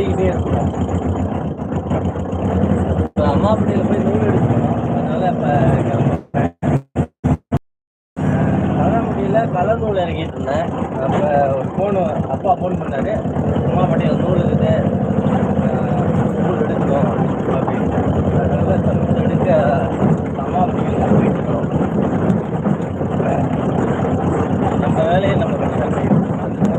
ஓடிக்கிட்டே இருக்கணும் இப்போ அம்மா அப்படியில் போய் நூல் எடுக்கணும். அதனால இப்போ வர முடியல. கலர் நூல் இறங்கிட்டு இருந்தேன். அப்போ ஒரு ஃபோனு அப்பா ஃபோன் பண்ணாரு. அம்மா பட்டியல் நூல் இருக்குது. நூல் எடுக்கணும். அப்படின்னு அதனால இந்த நூல் எடுக்க அம்மா பட்டியல் போயிட்டு இருக்கோம் நம்ம வேலையை நம்ம கரெக்டாக செய்யணும் அதுதான்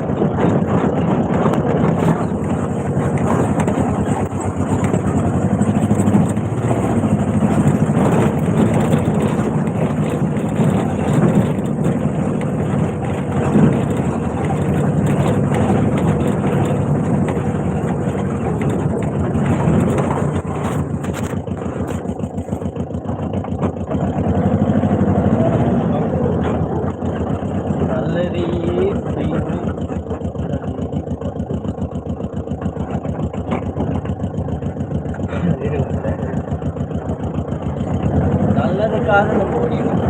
நல்லதையே செய்து நல்லதுக்காக நம்ம ஓடிடும்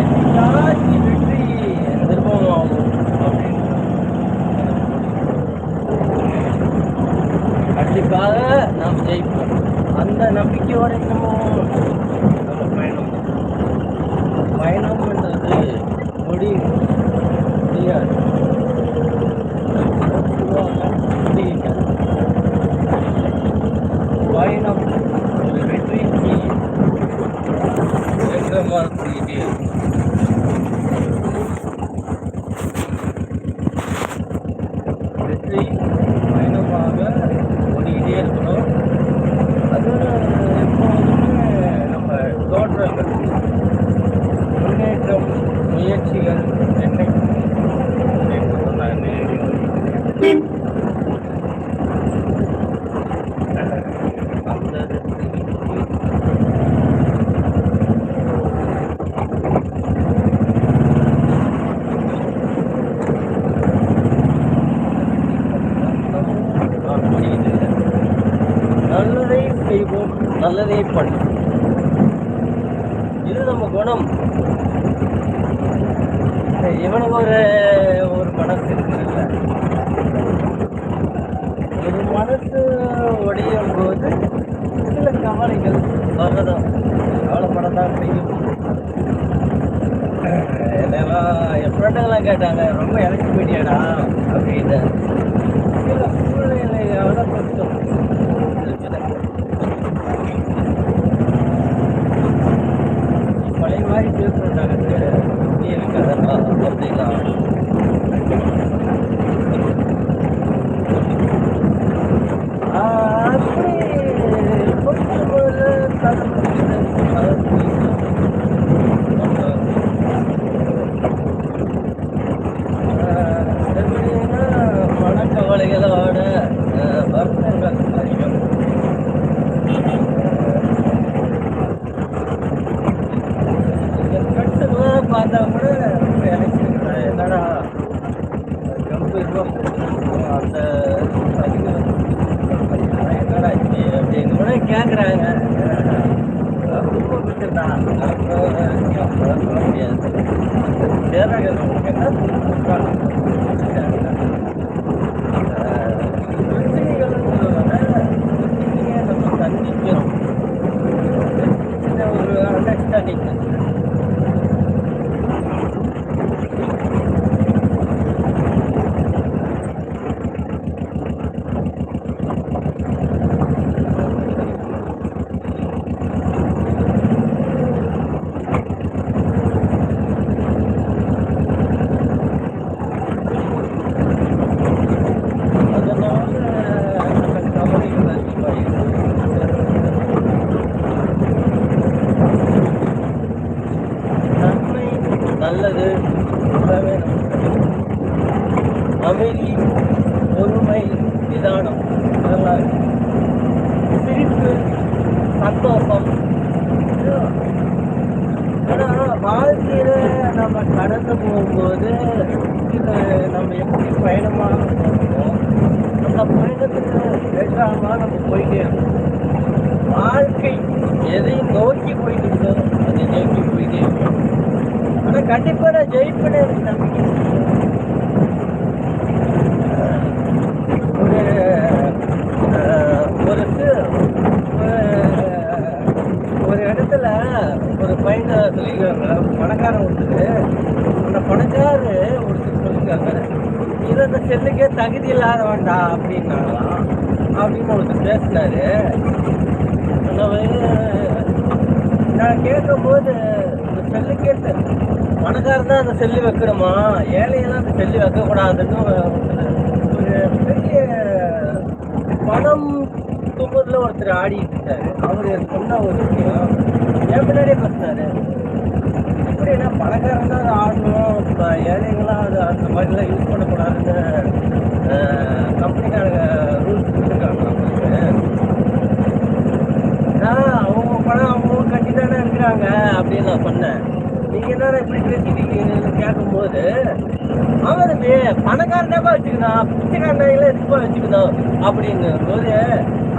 என்னைக்காச்சும் வெற்றி ஆகும் அப்படின்னு கண்டிப்பாக நாம் ஜெயிப்போம். அந்த நம்பிக்கையோட இன்னமும் நம்ம பயணம். பயணம்ன்றது முடியும் முடியாது முடியாது. பயணம் ஒரு வெற்றிக்கு என்ற மாதிரி வெற்றி பயணமாக ஓடிக்கிட்டே இருக்கணும் அது எப்போதுமே நம்ம தோற்றங்கள் முன்னேற்றம் முயற்சிகள் என்னைக்கும் முன்னேற்றம் தான் அந்த நல்லதை செய்வோம் நல்லதே பண்ணும் இது நம்ம குணம். இவனுக்கு ஒரு ஒரு மனசு இருக்குல்ல. ஒரு மனசு உடையும் போது சில கவலைகள் வரதான். கவலைப்பட தான் செய்யும். என்னெல்லாம் என் ஃப்ரெண்டுங்கெல்லாம் கேட்டாங்க ரொம்ப இறக்கி போயிட்டியாடா? அப்படின்னு சில சூழ்நிலையோட கஷ்டம் நம்ம கடந்து போகும்போது இதை நம்ம எப்படி பயணமாக போகிறோமோ அந்த நம்ம போயிட்டே இருக்கும். வாழ்க்கை எதை நோக்கி போயிட்டு இருக்கோம் அதை நோக்கி போயிட்டே இருக்கும். ஆனால் கண்டிப்பாக நான் ஜெயிப்பேன் நம்பிக்கை இருக்கு. ஒரு அஹ், ஒரு சி- ஒரு- ஒரு இடத்துல ஒரு பையனை பணக்காரன் ஒருத்தர் அந்த பணக்காரரு ஒருத்தர் சொல்லியிருக்காங்க இது அந்த செல்லுக்கே தகுதி இல்லாத வேண்டாம் அப்படின்னாங்களாம். அப்படின்னு ஒருத்தர் பேசினாரு. நான் நான் கேட்கும்போது இந்த செல்லு கேட்டேன் பணக்காரன் தான் அந்த செல்லு வைக்கணுமா? ஏழையெல்லாம் அந்த செல்லு வைக்கக்கூடாதுன்னு ஒருத்தர் ஒரு பெரிய பணம் தும்புறதுல ஒருத்தர் ஆடிட்டு இருக்காரு அவரு சொன்ன ஒரு விஷயம் என் பின்னாடியே பேசினாரு. எப்படின்னா பணக்காரன் தான் ஆடணும் இப்போ அது அந்த மாதிரிலாம் யூஸ் பண்ணக்கூடாதுன்னு கம்பெனிக்காரங்க ரூல்ஸ் கொடுத்துருக்காங்க அவங்களுக்கு அவங்க பணம் அவங்க கட்டி தானே இருக்கிறாங்க அப்படின்னு நான் சொன்னேன். நீங்க என்ன இப்படி பேசிட்டீங்கன்னு கேட்கும்போது அவன் தம்பி பணக்காரனாப்பா வச்சுக்கணும் பிச்சைக்காரனாங்களே எதுப்பா வச்சுக்கணும் அப்படின்னு போது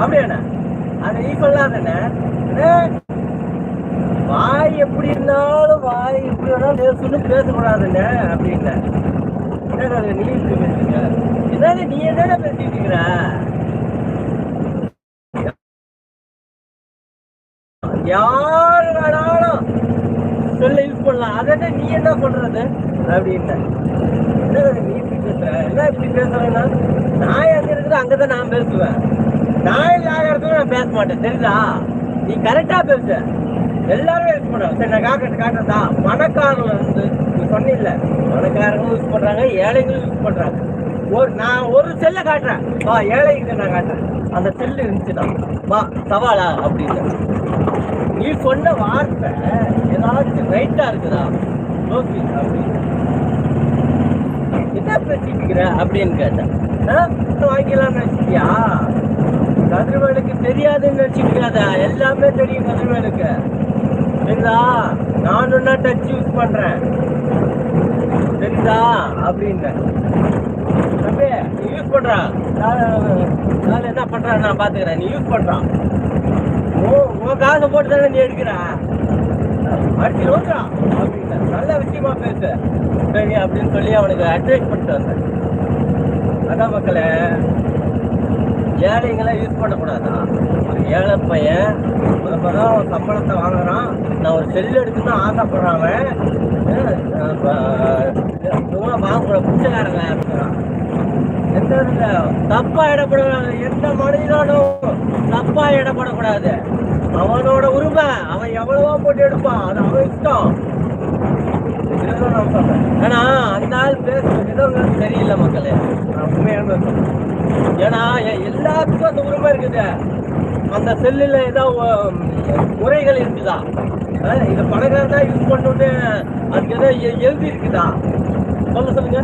அப்படியாண்ணா? அதை நீ சொல்லாதானே வாய் எப்படி இருந்தாலும் வாய் எப்படி வேணாலும் சொல்லி பேசக்கூடாதுண்ணே அப்படின்னு. என்னடா நீ இப்படி பேசுறீங்க. இதானே நீ என்ன பேசிட்டு இருக்கிற? யார் வேணாலும் சொல்ல யூஸ் பண்ணலாம். அதை நீ என்ன பண்றது அப்படின்னு. என்ன நீ இப்படி பேசுற? என்ன இப்படி பேசுறேன்னா நான் எங்க இருக்குது அங்கதான் நான் பேசுவேன். நான் இல்லாத இடத்துல நான் பேச மாட்டேன். தெரியுதா? நீ கரெக்டா பேசு எல்லாரும் யூஸ் பண்றாங்க சரி நான் காட்டுறது காட்டுறதா பணக்காரங்க வந்து நீ சொன்னில்ல. பணக்காரங்களும் யூஸ் பண்றாங்க ஏழைங்களும் யூஸ் பண்றாங்க. ஒரு நான் ஒரு செல்லை காட்டுறேன். வா ஏழைக்கு நான் காட்டுறேன். அந்த செல்லு இருந்துச்சுன்னா வா சவாலா அப்படின்னு. நீ சொன்ன வார்த்தை ஏதாச்சும் ரைட்டா இருக்குதா? ஓகே அப்படின்னு என்ன பேசிட்டு இருக்கிற அப்படின்னு கேட்டேன். வாங்கிக்கலாம்னு வச்சுக்கியா? கதிர்வேலுக்கு தெரியாதுன்னு நினைச்சிருக்காத எல்லாமே தெரியும் கதிர்வேலுக்கு. சரிதா நான் ஒன்னா டச் யூஸ் பண்றேன். சரிதா அப்படின்ற தம்பி நீ யூஸ் பண்றான் நான் என்ன பண்றான் நான் பாத்துக்கிறேன் நீ யூஸ் பண்றான் ஓ உன் காசை போட்டு தானே நீ எடுக்கிற? அடிச்சு நோக்கா அப்படின்னு. நல்ல விஷயமா பேசு. சரி அப்படின்னு சொல்லி அவனுக்கு அட்வைஸ் பண்ணிட்டு வந்தேன். அதான் மக்களே ஏழைங்களை யூஸ் பண்ணக்கூடாதா. ஒரு ஏழை பையன் முத முதல் சம்பளத்தை வாங்குறான். நான் ஒரு செல் எடுக்கணும்னு ஆசைப்படுறான் அவன். அஹ் வாங்கக்கூட பிச்சைக்காரங்க இருக்கிறான் எந்த தப்பாக தப்பா இடப்படக்கூடாது எந்த மனிதனும் தப்பாக இடப்படக்கூடாது அவனோட உரிமை அவன் எவ்வளவோ போட்டு எடுப்பான். அது அவன் இஷ்டம். ஏன்னா அந்த ஆள் பேசுற விதம் சரியில்லை மக்களே. நான் உண்மையான ஏன்னா எல்லாத்துக்கும் அந்த உரிமை இருக்குது. அந்த செல்லில் ஏதோ முறைகள் இருக்குதா? இதை பணக்காரன் தான் யூஸ் பண்ணுன்னு அதுக்கு ஏதோ எ- எழுதி இருக்குதா சொல்ல சொல்லுங்க.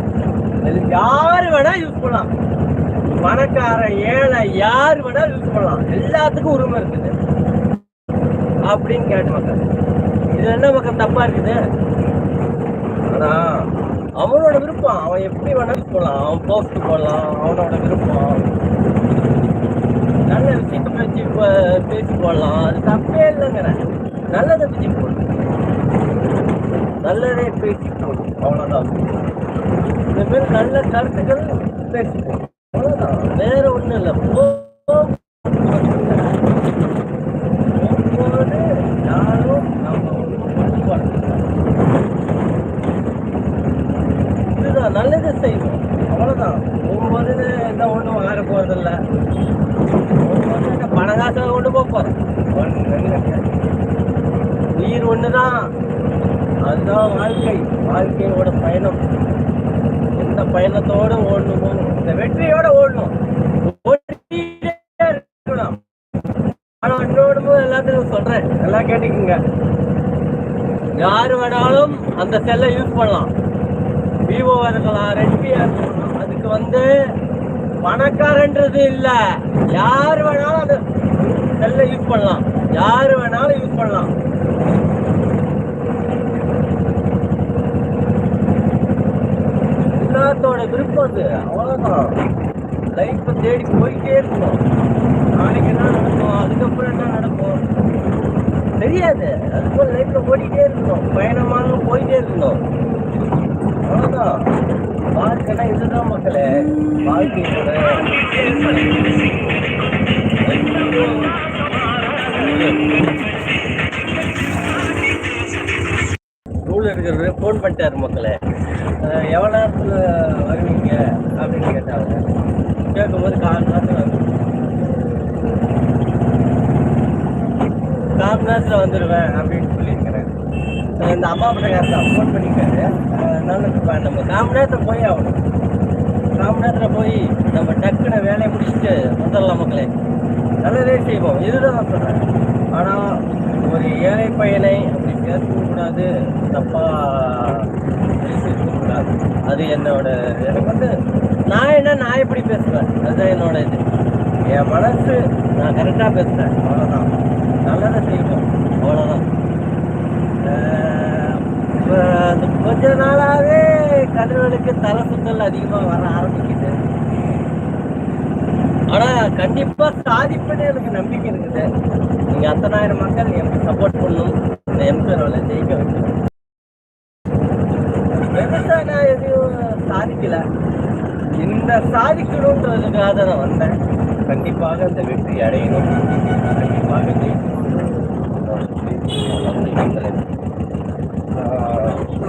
இது வேணா யூஸ் பண்ணலாம். பணக்காரன் ஏழை யார் வேணா யூஸ் பண்ணலாம். எல்லாத்துக்கும் உரிமை இருக்குது. அப்படின்னு கேட்டு மக்கள். இது என்ன மக்கள் தப்பா இருக்குது? ஆனா அவனோட விருப்பம். அவன் எப்படி வேணாலும் போகலாம் அவன் போஸ்ட் போடலாம். அவனோட விருப்பம். நல்ல விஷயத்தை பேசி பேசி போடலாம். அது தப்பே இல்லைங்கிறேன் நல்லதை பேசி போடு. நல்லதே பேசி போடு. அவ்வளோதான் இந்த மாதிரி நல்ல கருத்துக்கள் பேசி போடு. அவ்வளோதான் வேற ஒன்றும் இல்லை. போ போகும்போது யாரும் நம்ம ஒன்றும் இதுதான் நல்லது செய்வோம் அவ்வளோதான் போகும்போது எந்த ஒன்றும் மாற போகிறதில்ல பணகாசை கொண்டு போக போகிறேன் உயிர் ஒன்று தான் அதுதான் வாழ்க்கை வாழ்க்கையோட பயணம் எந்த பயணத்தோட இந்த வெற்றியோட ஓடணும். ஓடிட்டே இருக்கணும். ஆனா இன்னொன்று எல்லாத்துக்கும் சொல்றேன். எல்லாம் கேட்டுக்குங்க. யார் வேணாலும் அந்த செல்லை யூஸ் பண்ணலாம். விவோ இருக்கலாம் ரெட்மியா இருக்கலாம் அதுக்கு வந்து பணக்காரன்றது இல்ல. யார் வேணாலும் அந்த செல்லை யூஸ் பண்ணலாம். யார் வேணாலும் யூஸ் பண்ணலாம். உலகத்தோட விருப்பம் அது அவ்வளோதான் லைஃப்பை தேடி போயிட்டே இருக்கும் நாளைக்கு என்ன நடக்கும் அதுக்கப்புறம் என்ன நடக்கும்? தெரியாது. அதுக்கு லைஃப்பில் ஓடிட்டே இருக்கணும். பயணமாக போயிட்டே இருக்கணும். அவ்வளோதான் வாழ்க்கைனா இதுதான் மக்களே. வாழ்க்கையோட ரூல் எடுக்கிறது ஃபோன் பண்ணிட்டாரு மக்களே. எவ்வளோ நேரத்தில் வருவீங்க அப்படின்னு கேட்டாங்க. கேட்கும்போது கால் நேரத்தில் கால் நேரத்தில் வந்துடுவேன் அப்படின்னு சொல்லியிருக்கிறேன். இந்த அம்மா கிட்ட ஃபோன் பண்ணியிருக்காரு. அதனால இப்ப நம்ம கால் நேரத்தில் போய் ஆகணும். கால் நேரத்தில் போய் நம்ம டக்குன்னு வேலையை முடிச்சுட்டு வந்துடலாம் மக்களே. நல்லதே செய்வோம். இதுதான் நான் சொல்கிறேன் ஆனால் ஒரு ஏழை பையனை அப்படி கேட்கக்கூடாது தப்பாக அது என்னோட எனக்கு வந்து நான் என்ன நான் எப்படி பேசுவேன்? அதுதான் என்னோட இது. என் மனசு நான் கரெக்டாக பேசுகிறேன் அவ்வளோதான் நல்லதை செய்வோம். அவ்வளோதான் ஆஹ் அந்த கொஞ்ச நாளாகவே கதிரவனுக்கு தலை சுத்தல் அதிகமாக வர ஆரம்பிக்குது. ஆனா கண்டிப்பா சாதிப்புன்னு எனக்கு நம்பிக்கை இருக்குது. நீங்க அத்தனாயிரம் மக்கள் எனக்கு சப்போர்ட் பண்ணணும். இந்த எம்கரோல ஜெயிக்க வைக்கணும் பெருசா நான் எதையும் சாதிக்கல. இந்த சாதிக்கணுன்றதுக்காக நான் வந்தேன். கண்டிப்பாக அந்த வெற்றி அடையணும். கண்டிப்பாக ஜெயிக்கணும்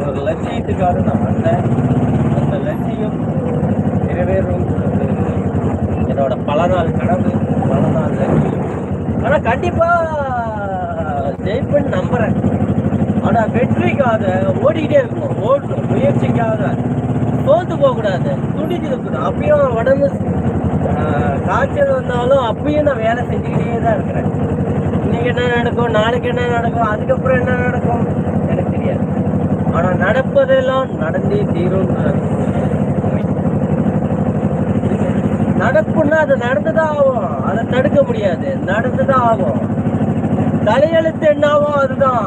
ஒரு லட்சியத்துக்காக நான் வந்தேன். அந்த லட்சியம் நிறைவேறும் என்னோட பல நாள் கனவு பல நாள் லட்சியம். ஆனால் கண்டிப்பாக ஜெயிப்பேன்னு நம்புகிறேன் ஆனால் வெற்றிக்காக ஓடிக்கிட்டே இருக்கணும். ஓடணும். முயற்சிக்காக. தோத்து போகக்கூடாது. துடிச்சு இருக்கணும் அப்பயும் உடம்பு காய்ச்சல் வந்தாலும் அப்பயும் நான் வேலை செஞ்சுக்கிட்டே தான் இருக்கிறேன். இன்னைக்கு என்ன நடக்கும் நாளைக்கு என்ன நடக்கும் அதுக்கப்புறம் என்ன நடக்கும் எனக்கு தெரியாது. ஆனால் நடப்பதெல்லாம் நடந்தே தீரும். நடக்கும்னா அது நடந்துதான் ஆகும். அதை தடுக்க முடியாது. நடந்துதான் ஆகும். தலையெழுத்து என்னாவோ அதுதான்.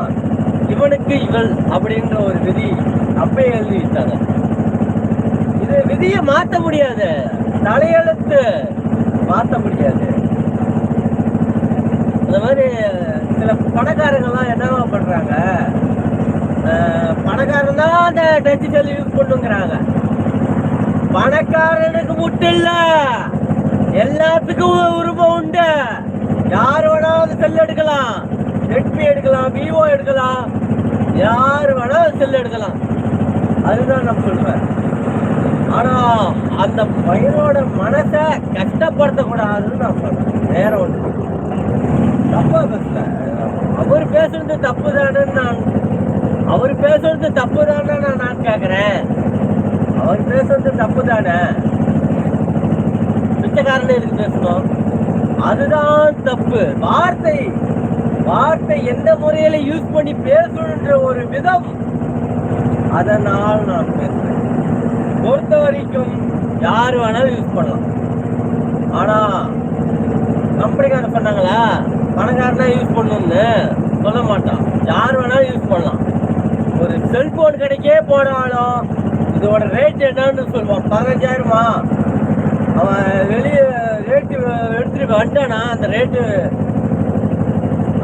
இவனுக்கு இவள் அப்படின்ற ஒரு விதி அப்பயே எழுதி விட்டாங்க இது விதியை மாத்த முடியாது. தலையெழுத்து மாத்த முடியாது. இந்த மாதிரி சில பணக்காரங்கெல்லாம் என்னவா பண்றாங்க? பணக்காரன் தான் அந்த டச் செல் யூஸ் பண்ணுங்கிறாங்க. பணக்காரனுக்கு மட்டும் இல்ல எல்லாத்துக்கும் உரிமை உண்டு. யார் வேணாலும் செல் எடுக்கலாம். ரெட்மி எடுக்கலாம் விவோ எடுக்கலாம். யார் வேணாலும் செல் எடுக்கலாம். அதுதான் நான் சொல்லுவேன் ஆனா அந்த பையனோட மனசை கஷ்டப்படுத்தக்கூடாதுன்னு நான் சொல்றேன். வேற ஒன்று தப்பா பேசல. அவர் பேசுறது தப்பு தானேன்னு நான் அவர் பேசுறது தப்பு தானே நான் நான் கேட்குறேன் அவர் பேசுறது தப்பு தானே பிச்சைக்காரன் எதுக்கு பேசணும்? அதுதான் தப்பு. வார்த்தை. வார்த்தை எந்த முறையில யூஸ் பண்ணி பேசணுன்ற ஒரு விதம். அதனால் நான் பேசுறேன் பொறுத்த வரைக்கும் யார் வேணாலும் யூஸ் பண்ணலாம். ஆனால் கம்பெனிக்காரன் சொன்னாங்களா? பணக்காரனா யூஸ் பண்ணணும்னு சொல்ல மாட்டான். யார் வேணாலும் யூஸ் பண்ணலாம். ஒரு செல்போன் கடைக்கே போனாலும் இதோட ரேட் என்னன்னு சொல்லுவான். பதினஞ்சாயிரமா? அவன் வெளியே ரேட்டு எடுத்துட்டு வந்துட்டானா? அந்த ரேட்டு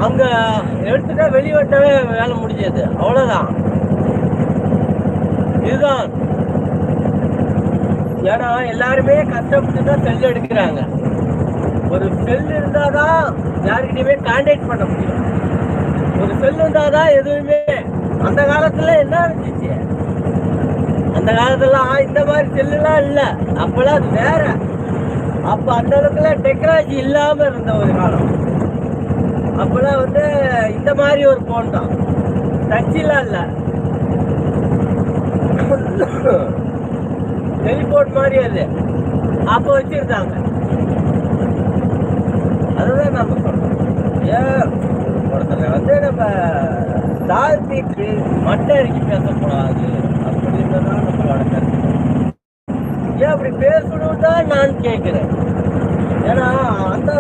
அங்கே எடுத்துட்டா வெளியே வந்தாவே வேலை முடிஞ்சது. அவ்வளோதான் இதுதான். ஏன்னா எல்லாருமே கஷ்டப்பட்டு தான் செல் எடுக்கிறாங்க. ஒரு செல் இருந்தாதான் யாருக்கிட்டையுமே கான்டாக்ட் பண்ண முடியும். ஒரு செல் இருந்தாதான் எதுவுமே. அந்த காலத்துல என்ன இருந்துச்சு? அந்த காலத்துலாம் இந்த மாதிரி செல்லுலாம் இல்லை. அப்பெல்லாம் அது வேற. அப்ப அந்த இடத்துல டெக்னாலஜி இல்லாம இருந்த ஒரு காலம். அப்பெல்லாம் வந்து இந்த மாதிரி ஒரு போன் தான். டச்சிலாம் இல்லை. ஹெலிபோர்ட் மாதிரி அது. அப்போ வச்சுருந்தாங்க அதுதான் நம்ம சொல்கிறோம் ஏன் ஒருத்தரை வந்து நம்ம தாழ்த்திட்டு மட்டை அடிக்கி பேசக்கூடாது அப்படின்றதான் நம்மளோட கருத்து. ஏன் அப்படி பேசணும் தான் நான் கேட்குறேன். ஏன்னா அந்த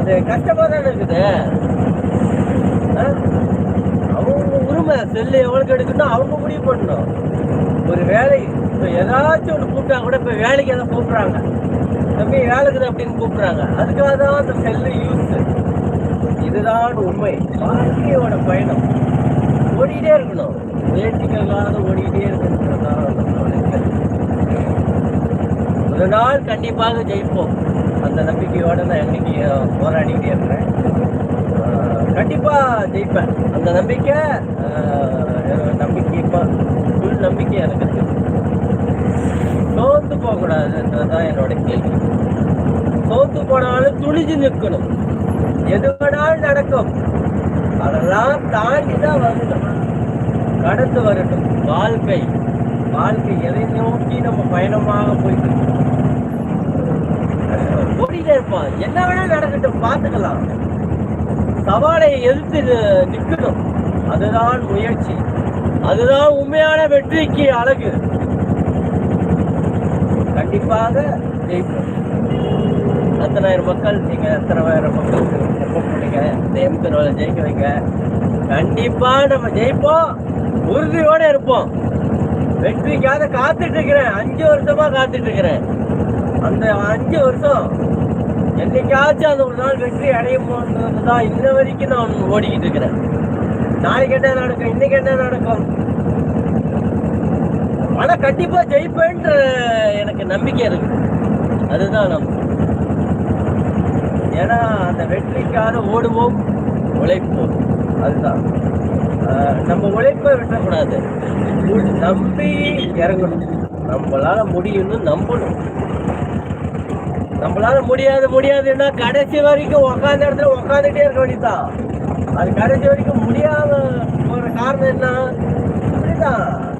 அது கஷ்டமாக தானே இருக்குது. ஆ? அவங்க உரிமை செல்லு எவ்வளோக்கு எடுக்கணும் அவங்க முடிவு பண்ணணும். ஒரு வேலை இப்போ ஏதாச்சும் ஒன்று கூப்பிட்டா கூட இப்போ வேலைக்கு எதாவது கூப்பிட்றாங்க. தம்பி வேலைக்குது அப்படின்னு கூப்பிட்றாங்க. அதுக்காக தான் அந்த செல்லு யூஸ் இதுதான் உண்மை. வாழ்க்கையோட பயணம். ஓடிக்கிட்டே இருக்கணும். முயற்சிகளாக ஓடிக்கிட்டே இருக்கணுன்றதான் ஒரு நாள் கண்டிப்பாக ஜெயிப்போம். அந்த நம்பிக்கையோடு நான் இன்னைக்கு போராடிக்கிட்டே இருக்கிறேன். கண்டிப்பாக ஜெயிப்பேன். அந்த நம்பிக்கை நம்பிக்கை இப்போ ஃபுல் நம்பிக்கை எனக்கு. சோர்ந்து போகக்கூடாதுன்றதுதான் என்னோட கேள்வி. சோர்ந்து போனாலும் துணிஞ்சு நிற்கணும். எது வேணாலும் நடக்கும். அதெல்லாம் தாண்டி தான் வரணும். கடந்து வரட்டும் வாழ்க்கை. வாழ்க்கை எதை நோக்கி நம்ம பயணமாக போயிட்டு இருக்கோம். ஓடிட்டே இருப்பான் என்ன வேணா நடக்கட்டும். பார்த்துக்கலாம். சவாலை எதிர்த்து நிற்கணும். நிக்கணும் அதுதான் முயற்சி. அதுதான் உண்மையான வெற்றிக்கு அழகு. கண்டிப்பாக ஜெயிப்போம். அத்தனாயிரம் மக்கள் நீங்கள் அத்தனாயிரம் மக்கள் சப்போர்ட் பண்ணுங்க இந்த ஜெயிக்க வைங்க. கண்டிப்பாக நம்ம ஜெயிப்போம். உறுதியோடு இருப்போம். வெற்றிக்காக காத்துட்டு இருக்கிறேன் அஞ்சு வருஷமாக காத்துட்டு இருக்கிறேன் அந்த அஞ்சு வருஷம் என்னைக்காச்சும் அந்த ஒரு நாள் வெற்றி அடையுமோன்றது தான் இன்ன வரைக்கும் நான் ஓடிக்கிட்டு இருக்கிறேன். நாளைக்கு என்ன நடக்கும்? இன்னைக்கு என்ன நடக்கும்? ஆனா கண்டிப்பா ஜெயிப்பேன்ற எனக்கு நம்பிக்கை இருக்கு. அதுதான் நம்ம ஏன்னா அந்த வெற்றிக்காக ஓடுவோம் உழைப்போம். அதுதான். நம்ம உழைப்பை விட்டக்கூடாது. நம்பி இறங்கணும். நம்மளால முடியும்னு நம்பணும். நம்மளால முடியாது முடியாதுன்னா கடைசி வரைக்கும் உக்காந்த இடத்துல உக்காந்துட்டே இருக்க வேண்டியதுதான். அது கடைசி வரைக்கும் முடியாத ஒரு காரணம் என்ன? அப்படிதான்.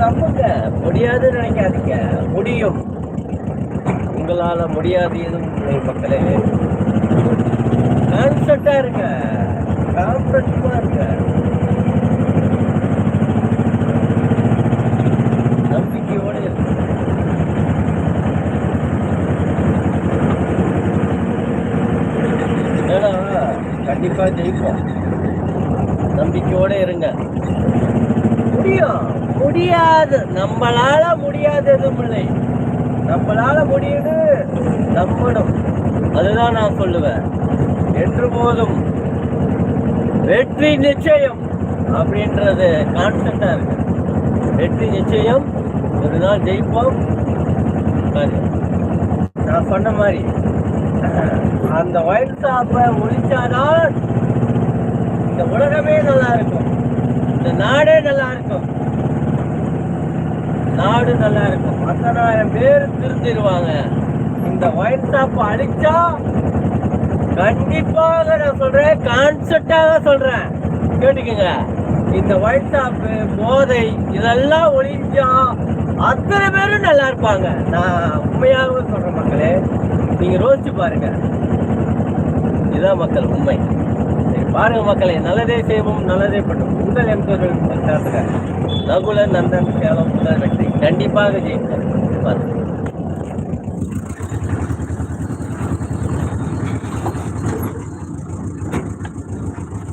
நம்புங்க முடியாதுன்னு நினைக்காதீங்க. முடியும். உங்களால் முடியாது எதுவும் இல்லை மக்களே. கான்செப்டாக இருங்க. கான்பிடன்ஸா இருங்க. நம்பிக்கையோட இருங்க. ஏன்னா கண்டிப்பா ஜெயிப்போம். நம்பிக்கையோட இருங்க. முடியும். முடியாது. நம்மளால முடியாது எதுவும் இல்லை. நம்மளால முடியுது நம்பணும் அதுதான் நான் சொல்லுவேன். என்று போதும். வெற்றி நிச்சயம் அப்படின்றது கான்ஸ்டண்டா இருக்கு. வெற்றி நிச்சயம். ஒரு நாள் ஜெயிப்போம். நான் சொன்ன மாதிரி அந்த ஒயின் ஷாப்பை முடிச்சாதான் இந்த உலகமே நல்லா இருக்கும். இந்த நாடே நல்லா இருக்கும். நாடு நல்லா இருக்கும். பத்தனாயிரம் பேர் திருந்திடுவாங்க இந்த ஒயின் ஷாப் அழிச்சா கண்டிப்பாக நான் சொல்றேன் கான்செப்டாக சொல்றேன். கேட்டுக்கோங்க. இந்த ஒயின் ஷாப் போதை இதெல்லாம் ஒழிஞ்சா அத்தனை பேரும் நல்லா இருப்பாங்க. நான் உண்மையாகவே சொல்றேன் மக்களே நீங்க ரோசிச்சு பாருங்க. இதுதான் மக்கள் உண்மை. சரி பாருங்க மக்களே நல்லதே செய்வோம் நல்லதே பண்ணும் உங்கள் எம்பர்கள் நகுல நந்தன் சேலம் முதல் வெற்றி. கண்டிப்பாக ஜெயிப்போம் பாருங்க